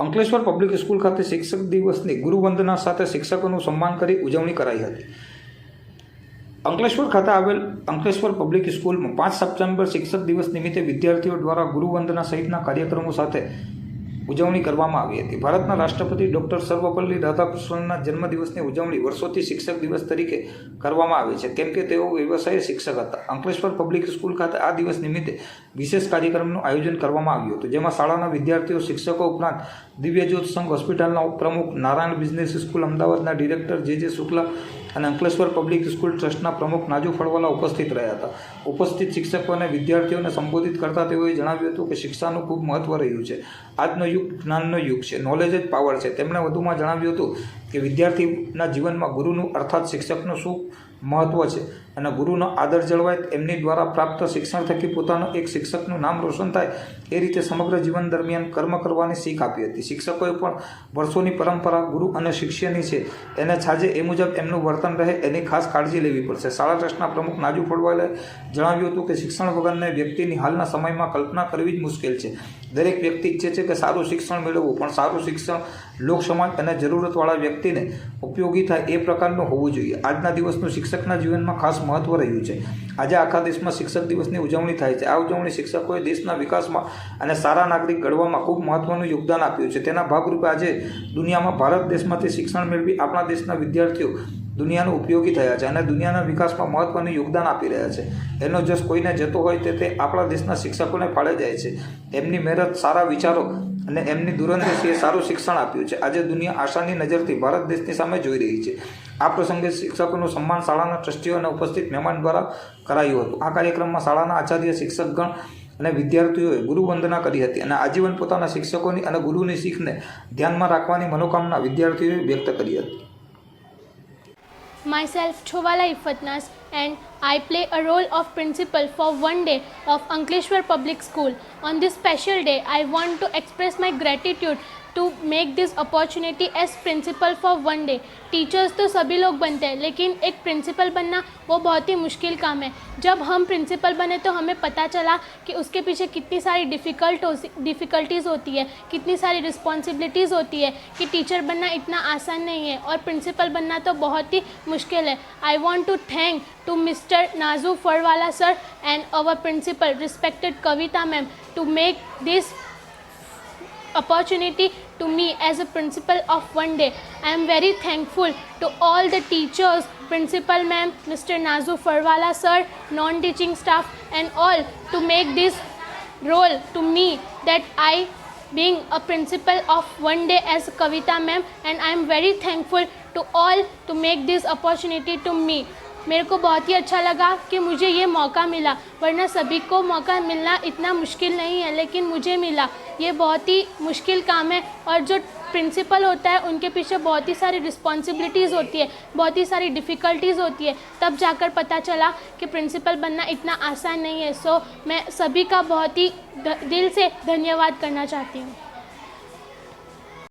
Ankleshwar public school ખાતે શિક્ષક દિવસની ગુરુવંદના સાથે શિક્ષકોનું સન્માન કરી ઉજવણી કરાઈ હતી. અંકલેશ્વર ખાતે આવેલ અંકલેશ્વર પબ્લિક સ્કૂલમાં પાંચ સપ્ટેમ્બર શિક્ષક દિવસ નિમિત્તે વિદ્યાર્થીઓ દ્વારા ગુરુવંદના સહિતના કાર્યક્રમો સાથે ઉજવણી કરવામાં આવી હતી. ભારતના રાષ્ટ્રપતિ ડૉક્ટર સર્વપલ્લી રાધાકૃષ્ણનના જન્મદિવસની ઉજવણી વર્ષોથી શિક્ષક દિવસ તરીકે કરવામાં આવે છે. કેમ કે તેઓ વ્યવસાય શિક્ષક હતા. અંકલેશ્વર પબ્લિક સ્કૂલ ખાતે આ દિવસ નિમિત્તે વિશેષ કાર્યક્રમનું આયોજન કરવામાં આવ્યું હતું, જેમાં શાળાના વિદ્યાર્થીઓ, શિક્ષકો ઉપરાંત દિવ્યજ્યોત સંઘ હોસ્પિટલના પ્રમુખ નારાયણ બિઝનેસ સ્કૂલ, અમદાવાદના ડિરેક્ટર જે જે શુક્લા અને અંકલેશ્વર પબ્લિક સ્કૂલ ટ્રસ્ટના પ્રમુખ નાજુ ફળવાલા ઉપસ્થિત રહ્યા હતા. ઉપસ્થિત શિક્ષકો અને વિદ્યાર્થીઓને સંબોધિત કરતા તેઓએ જણાવ્યું હતું કે શિક્ષાનું ખૂબ મહત્ત્વ રહ્યું છે. આજનો યુગ જ્ઞાનનો યુગ છે. નોલેજ જ પાવર છે. તેમણે વધુમાં જણાવ્યું હતું કે વિદ્યાર્થીના જીવનમાં ગુરુનું અર્થાત શિક્ષકનું શું મહત્ત્વ છે? અને ગુરુનો આદર જળવાય એમની દ્વારા પ્રાપ્ત શિક્ષણ થકી પોતાનું એક શિક્ષકનું નામ રોશન થાય એ રીતે સમગ્ર જીવન દરમિયાન કર્મ કરવાની શીખ આપી હતી. શિક્ષકોએ પણ વર્ષોની પરંપરા ગુરુ અને શિષ્યની છે. એને છાજે એ મુજબ એમનું વર્તન રહે એની ખાસ કાળજી લેવી પડશે. શાળા ટ્રસ્ટના પ્રમુખ નાજુ ફળવાલે જણાવ્યું હતું કે શિક્ષણ વગરને વ્યક્તિની હાલના સમયમાં કલ્પના કરવી જ મુશ્કેલ છે. દરેક વ્યક્તિ ઈચ્છે છે કે સારું શિક્ષણ મેળવવું, પણ સારું શિક્ષણ લોક સમાજ અને જરૂરતવાળા વ્યક્તિને ઉપયોગી થાય એ પ્રકારનું હોવું જોઈએ. આજના દિવસનું શિક્ષકના જીવનમાં ખાસ મહત્ત્વ રહ્યું છે. આજે આખા દેશમાં શિક્ષક દિવસની ઉજવણી થાય છે. આ ઉજવણી શિક્ષકોએ દેશના વિકાસમાં અને સારા નાગરિક ઘડવામાં ખૂબ મહત્ત્વનું યોગદાન આપ્યું છે. તેના ભાગરૂપે આજે દુનિયામાં ભારત દેશમાંથી શિક્ષણ મેળવી આપણા દેશના વિદ્યાર્થીઓ દુનિયાનું ઉપયોગી થયા છે અને દુનિયાના વિકાસમાં મહત્ત્વનું યોગદાન આપી રહ્યા છે. એનો જસ કોઈને જતો હોય તે તે આપણા દેશના શિક્ષકોને ફાળે જાય છે. એમની મહેનત, સારા વિચારો અને એમની દૂરંદેશીએ સારું શિક્ષણ આપ્યું છે. આજે દુનિયા આશાની નજરથી ભારત દેશની સામે જોઈ રહી છે. આ પ્રસંગે શિક્ષકોનું સન્માન શાળાના ટ્રસ્ટીઓ અને ઉપસ્થિત મહેમાન દ્વારા કરાયું હતું. આ કાર્યક્રમમાં શાળાના આચાર્ય, શિક્ષકગણ અને વિદ્યાર્થીઓએ ગુરુવંદના કરી હતી અને આજીવન પોતાના શિક્ષકોની અને ગુરુની શીખને ધ્યાનમાં રાખવાની મનોકામના વિદ્યાર્થીઓએ વ્યક્ત કરી હતી. Myself Chovala Ifatnas and I play a role of principal for one day of Ankleshwar Public School. On this special day, I want to express my gratitude to make this opportunity as principal for one day. Teachers तो सभी लोग बनते हैं लेकिन एक principal बनना वो बहुत ही मुश्किल काम है जब हम प्रिंसिपल बने तो हमें पता चला कि उसके पीछे कितनी सारी डिफ़िकल्ट हो डिफ़िकल्टीज़ होती है कितनी सारी रिस्पॉन्सिबिलिटीज़ होती है कि टीचर बनना इतना आसान नहीं है और प्रिंसिपल बनना तो बहुत ही मुश्किल है I want to thank to Mr. Nazu Farwala sir and our principal respected Kavita ma'am to make this opportunity to me as a principal of one day. I am very thankful to all the teachers, principal ma'am, Mr. Nazu Farwala sir, non-teaching staff and all to make this role to me that I being a principal of one day as Kavita ma'am and I am very thankful to all to make this opportunity to me. मेरे को बहुत ही अच्छा लगा कि मुझे ये मौका मिला, वरना सभी को मौका मिलना इतना मुश्किल नहीं है, लेकिन मुझे मिला। ये बहुत ही मुश्किल काम है और जो प्रिंसिपल होता है, उनके पीछे बहुत ही सारी रिस्पॉन्सिबिलिटीज़ होती है, बहुत ही सारी डिफ़िकल्टीज़ होती है। तब जाकर पता चला कि प्रिंसिपल बनना इतना आसान नहीं है। सो मैं सभी का बहुत ही दिल से धन्यवाद करना चाहती हूँ।